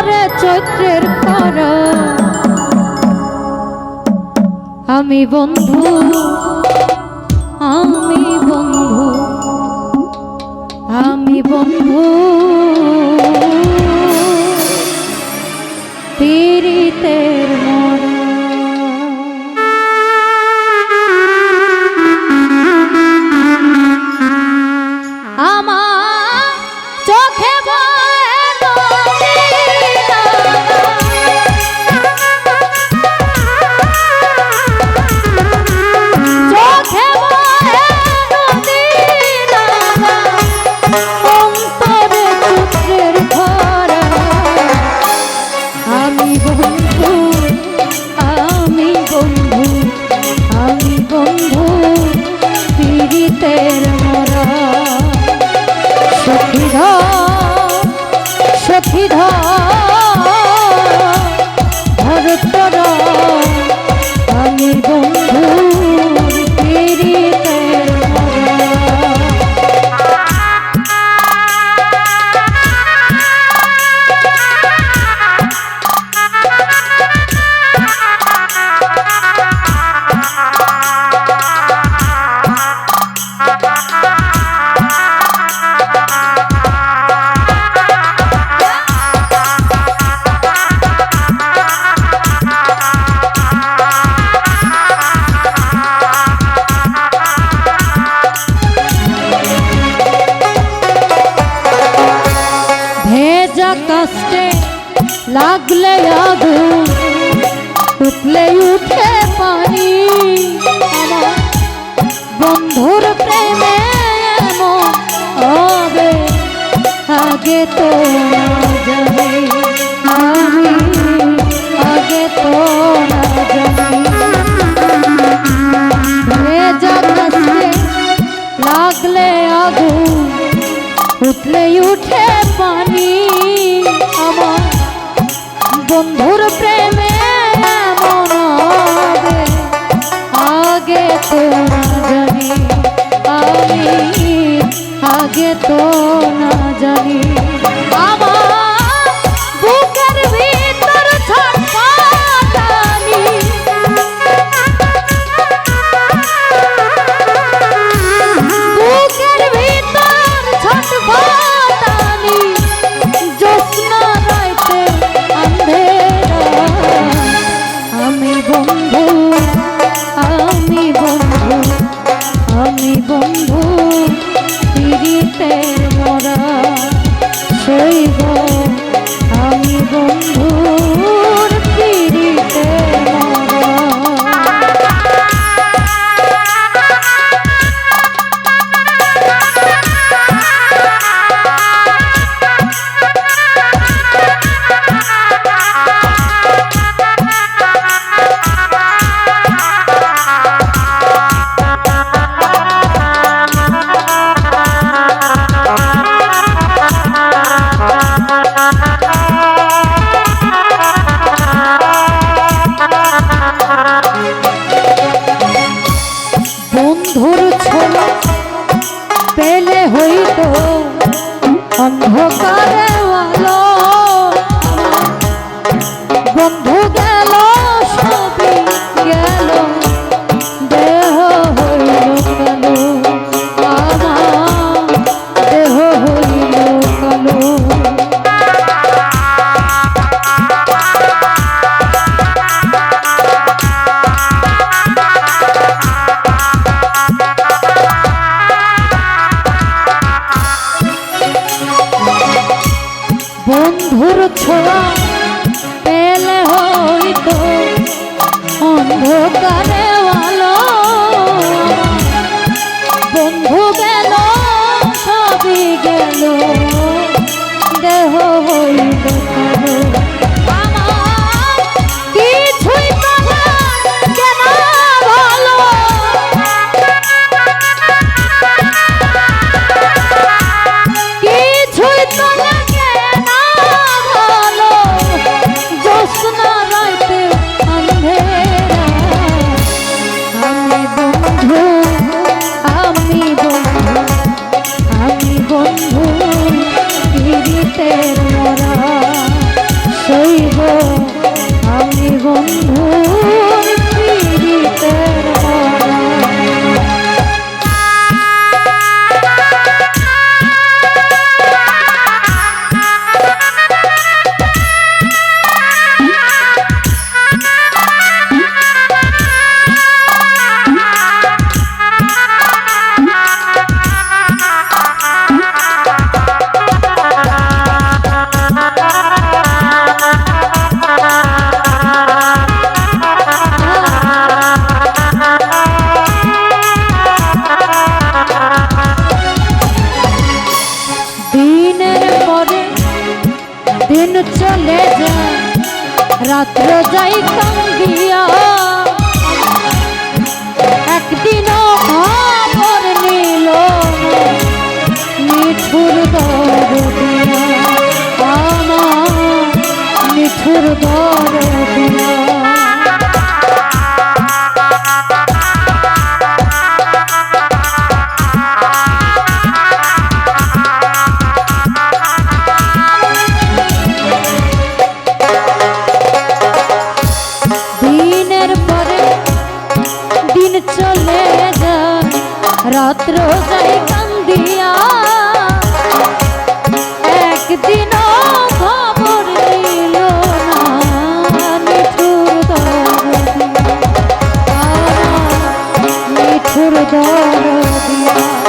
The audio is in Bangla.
করে চৈত্রের কর আমি বন্ধু আমি বন্ধু আমি বন্ধু। ধর কষ্টে লাগলে আগুন উঠলে উঠে পানি। আমার বন্ধুর প্রেমে এমন আগে তো না জানি। বন্ধুর প্রেমে মন আগে তো না জানি আমি আগে তো না জানি। Okay. দিন চলে যায় রাত্র যায় কান্দিয়া। একদিন খবর নিল না মিঠুর দরদিয়া। মিঠুর দরদিয়া।